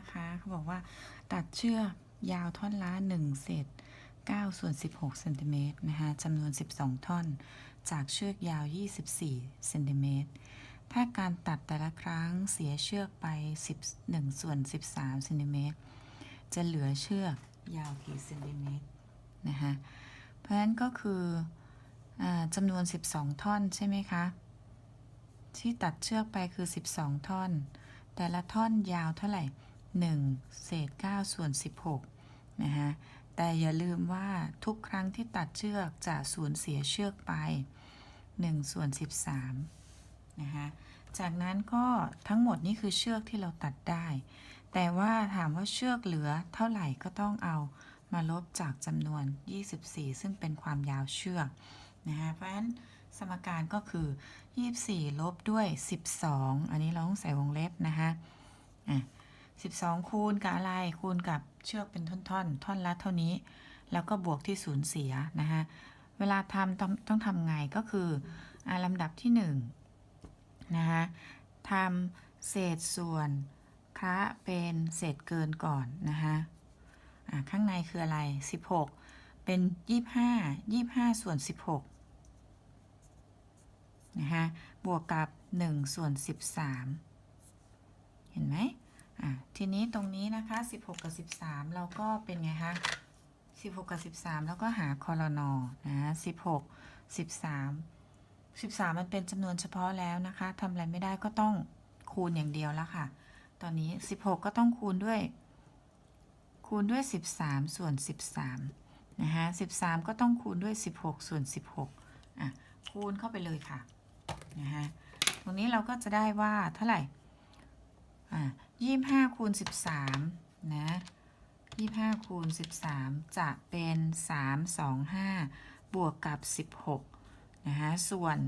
นะคะ เขาบอกว่าตัดเชือกยาวท่อนละ1เศษ9ส่วน16เซนติเมตรนะคะจำนวน 12 ท่อน จากเชือกยาว 24เซนติเมตรถ้าการตัดแต่ละครั้งเสียเชือกไป 11 ส่วน 13เซนติเมตรจะเหลือเชือกยาวกี่เซนติเมตรนะคะเพราะฉะนั้นก็คืออจำนวน 12 ท่อนใช่ไหมคะ ที่ตัดเชือกไปคือ 12 ท่อน แต่ละท่อนยาวเท่าไหร่ 1 เศษ 9 ส่วน 16 นะคะ แต่อย่าลืมว่าทุกครั้งที่ตัดเชือกจะสูญเสียเชือกไป 1 ส่วน 13 นะคะ จากนั้นก็ทั้งหมดนี่คือเชือกที่เราตัดได้ แต่ว่าถามว่าเชือกเหลือเท่าไหร่ก็ต้องเอามาลบจากจำนวน 24 ซึ่งเป็นความยาวเชือกนะคะ เพราะฉะนั้นสมการก็คือ 24 ลบด้วย 12 อันนี้เราต้องใส่วงเล็บนะคะอะ 12 คูณกับอะไรคูณกับเชือกเป็นท่อนๆท่อนละเท่านี้ แล้วก็บวกที่สูญเสียนะคะเวลาทำต้องต้องทำไงก็คืออลำดับที่1นะคะทำเศษส่วนคะเป็นเศษเกินก่อนนะคะอะข้างในคืออะไร 16 เป็น 25 25 ส่วน 16นะคะบวกกับ 1 ส่วน 13 เห็นไหมอะทีนี้ตรง นะคะ 16 กับ 13 เราก็เป็นไงคะ 16 กับ 13 แล้วก็หาคอรนอนะ16 13 13 มันเป็นจำนวนเฉพาะแล้วนะคะทำอะไรไม่ได้ก็ต้องคูณอย่างเดียวแล้วค่ะ ตอนนี้ 16 ก็ต้องคูณด้วย คูณด้วย 13 ส่วน 13 นะคะ13 ก็ต้องคูณด้วย 16 ส่วน 16 อะ คูณเข้าไปเลยค่ะ นะฮะตรงนี้เราก็จะได้ว่าเท่าไหร่ อ่า ยี่ห้าคูณสิบสามนะยี่ห้าคูณสิบสามจะเป็นสามสองห้าบวกกับสิบหกนะฮะส่วน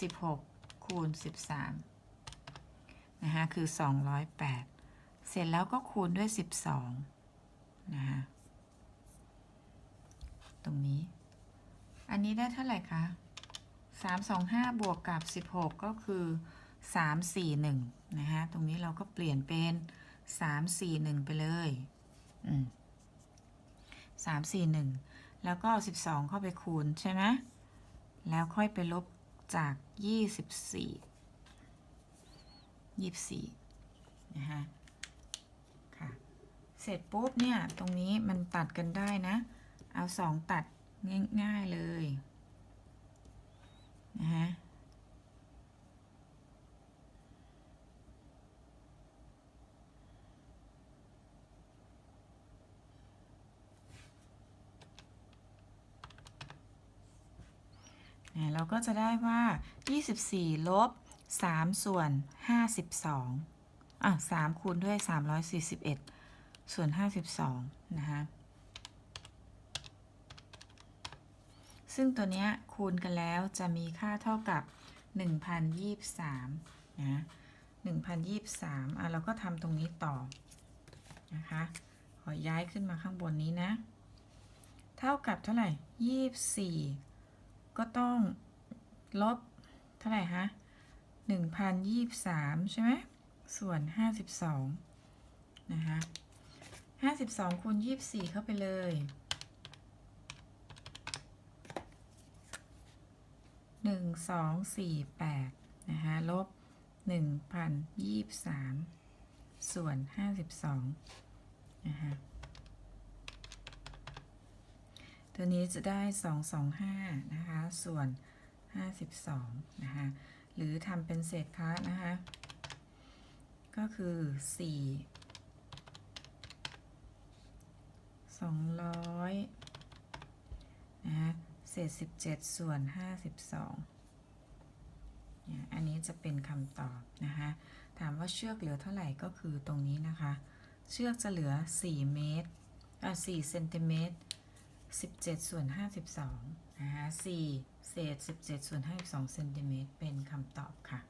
สิบหกคูณสิบสามนะฮะคือสองร้อยแปดเสร็จแล้วก็คูณด้วยสิบสองนะฮะตรงนี้ อันนี้ได้เท่าไหร่คะสามสองห้าบวกกับสิบหกก็คือ สามสี่หนึ่งนะฮะตรงนี้เราก็เปลี่ยนเป็นสามสี่หนึ่งไปเลยสามสี่หนึ่งแล้วก็สิบสองเข้าไปคูณใช่ไหมแล้วค่อยไปลบจากยี่สิบสี่ยี่สิบสี่นะฮะค่ะ เสร็จปุ๊บเนี่ยตรงนี้มันตัดกันได้นะ เอาสองตัดง่าย ๆ เลยนะฮะ เราก็จะได้ว่า 24 ลบ 3 ส่วน 52 อะ 3 คูณด้วย 341 ส่วน 52 นะคะ ซึ่งตัวเนี้ยคูณกันแล้วจะมีค่าเท่ากับ 1,023 นะ1,023 อะ เราก็ทำตรงนี้ต่อ นะคะ ขอย้ายขึ้นมาข้างบนนี้นะ เท่ากับเท่าไหร่ 24 ก็ต้องลบเท่าไหร่ฮะ1,023 ใช่ไหม ส่วน 52 นะคะ52คูณ24 เข้าไปเลยหนึ่งสองสี่แปดนะคะลบหนึ่งพันยี่สิบสามส่วนห้าสิบสองนะคะ ตัวนี้จะได้สองสองห้านะคะ ส่วนห้าสิบสองนะคะ หรือทำเป็นเศษคะนะคะ ก็คือสี่สองร้อยนะคะเศษสิบเจ็ดส่วนห้าสิบสองเนี่ยอันนี้จะเป็นคำตอบนะคะ ถามว่าเชือกเหลือเท่าไหร่ก็คือตรงนี้นะคะ เชือกจะเหลือ 4 เมตรอะ4เซนติเมตร 17 ส่วน 52นะคะ4เศษ 17 ส่วน 52เซนติเมตรเป็นคำตอบค่ะ